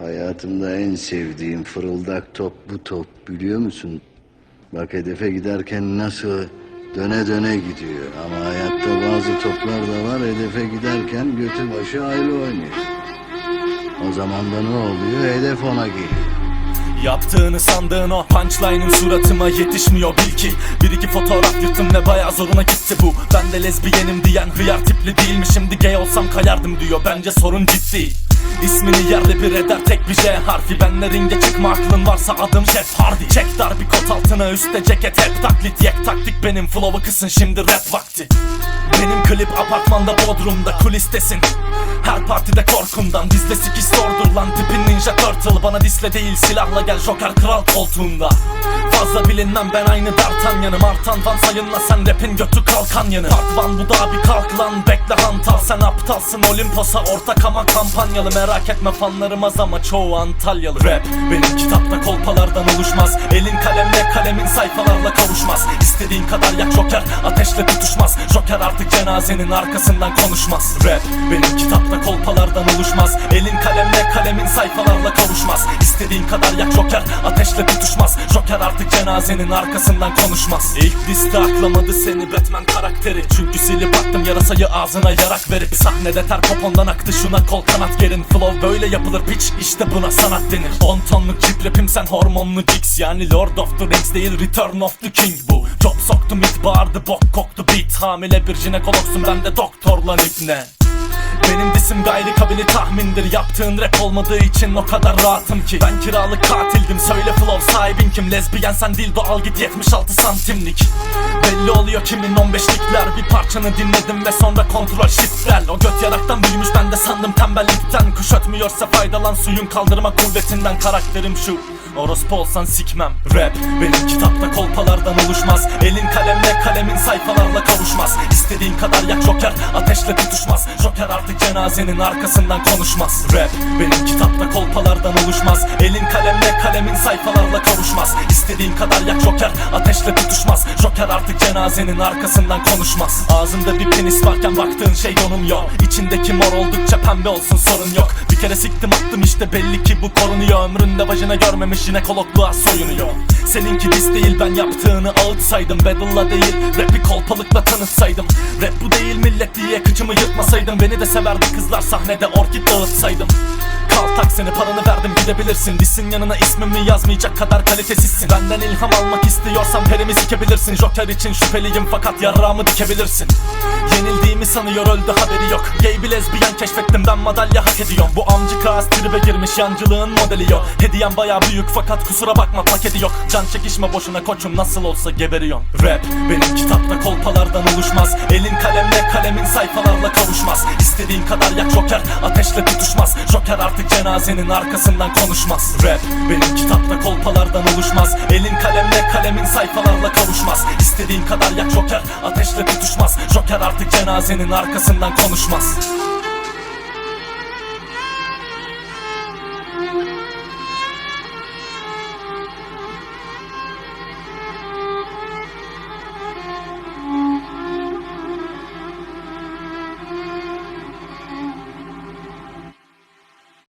Hayatımda en sevdiğim fırıldak top bu top biliyor musun? Bak hedefe giderken nasıl döne döne gidiyor. Ama hayatta bazı toplar da var hedefe giderken götü başı ayrı oynuyor. O zaman da ne oluyor? Hedef ona geliyor. Yaptığını sandığın o punchline'ın suratıma yetişmiyor bil ki Bir iki fotoğraf yırttım ve bayağı zoruna gitti bu Ben de lezbiyenim diyen hıyar tipli değil mi Şimdi gay olsam kayardım diyor bence sorun ciddi İsmini yerle bir eder tek bir J harfi Benle ringe çıkma aklın varsa adım Jeff Hardy. Çek dar bir kot altına üstte ceket hep taklit. Yek taktik benim flow'u kısın şimdi rap vakti. Benim klip apartmanda bodrumda kulistesin. Her partide korkumdan bizde sikiş zordur lan. Tipin ninja turtle bana disle değil silahla gel joker kral koltuğunda Fazla bilinmem ben aynı D'Artagnan'ım Artan van sayınla sen rapin götü kalkan yanı. Part van bu da bir kalk lan bekle hantal. Sen aptalsın Olimpos'a ortak ama kampanyalı. Merak etme fanlarım az ama çoğu Antalyalı. Rap benim kitapta kolpalardan oluşmaz. Elin kalemle kalemin sayfalarla kavuşmaz. İstediğin kadar yak joker ateşle tutuşmaz. Joker artık cenazenin arkasından konuşmaz. Rap benim kitapta kolpalardan oluşmaz. Elin kalemle kalemin sayfalarla kavuşmaz. İstediğin kadar yak joker ateşle tutuşmaz. Joker artık cenazenin arkasından konuşmaz. İlk liste aklamadı seni Batman karakteri. Çünkü silip attım yarasayı ağzına yarak verip Sahnede ter popondan aktı. Şuna kol kanat gerin Flow böyle yapılır. Piç işte buna sanat denir. 10 tonluk cip rapim sen hormonlu jigs Yani Lord of the Rings değil Return of the King bu. Job soktum it bağırdı bok koktu. Beat Hamile bir jinekologsun ben de doktor lan ipne benim disim gayri kabili tahmindir. Yaptığın rap olmadığı için o kadar rahatım ki. Ben kiralık katildim. Söyle flow sahibin kim? Lezbiyen sen dildo al git 76 santimlik. Belli oluyor kimin 15'likler Bir parçanı dinledim ve sonra kontrol shiftler O göt yaraktan büyümüş ben de sandım tembellikten. Kuş ötmüyorsa faydalan suyun kaldırma kuvvetinden. Karakterim şu Orospu olsan sikmem. Rap benim kitapta kolpalardan oluşmaz. Elin kalemle kalemin sayfalarla kavuşmaz. İstediğin kadar yak joker ateşle tutuşmaz. Joker artık cenazenin arkasından konuşmaz. Rap benim kitapta kolpalardan oluşmaz. Elin kalemle kalemin sayfalarla kavuşmaz. İstediğin kadar yak joker ateşle tutuşmaz Joker artık cenazenin arkasından konuşmaz. Ağzında bir penis varken baktığın şey donum yok. İçindeki mor oldukça pembe olsun sorun yok. Bir kere siktim attım işte belli ki bu korunuyor. Ömründe vajina görmemiş jinekologluğa soyunuyor. Seninki diz değil ben yaptığını ağıtsaydım. Battle'la değil rapi kolpalıkla tanıtsaydım. Rap bu değil millet diye kıçımı yırtmasaydım. Beni de severdi kızlar sahnede orkid dağıtsaydım Kaltak seni paranı verdim gidebilirsin. Disin yanına ismimi yazmayacak kadar kalitesizsin. Benden ilham almak istiyorsan perimi sikebilirsin. Joker için şüpheliyim fakat yarrağımı dikebilirsin. Yenildiğimi sanıyor öldü haberi yok. Gay bir lezbiyen keşfettim ben madalya hak ediyorum. Bu amcı kağıt tribe girmiş yancılığın modeli yok. Hediyem baya büyük fakat kusura bakma paketi yok. Can çekişme boşuna koçum nasıl olsa geberiyorum. Rap benim kitapta kolpalardan oluşmaz. Elin kalemle kalemin sayfalarla kavuşmaz. İstediğin kadar yak joker ateşle tutuşmaz. Joker artık cenazenin arkasından konuşmaz. Rap benim kitapta kolpalardan oluşmaz. Elin kalemle kalemin sayfalarla kavuşmaz. İstediğin kadar yak joker ateşle tutuşmaz. Joker artık cenazenin arkasından konuşmaz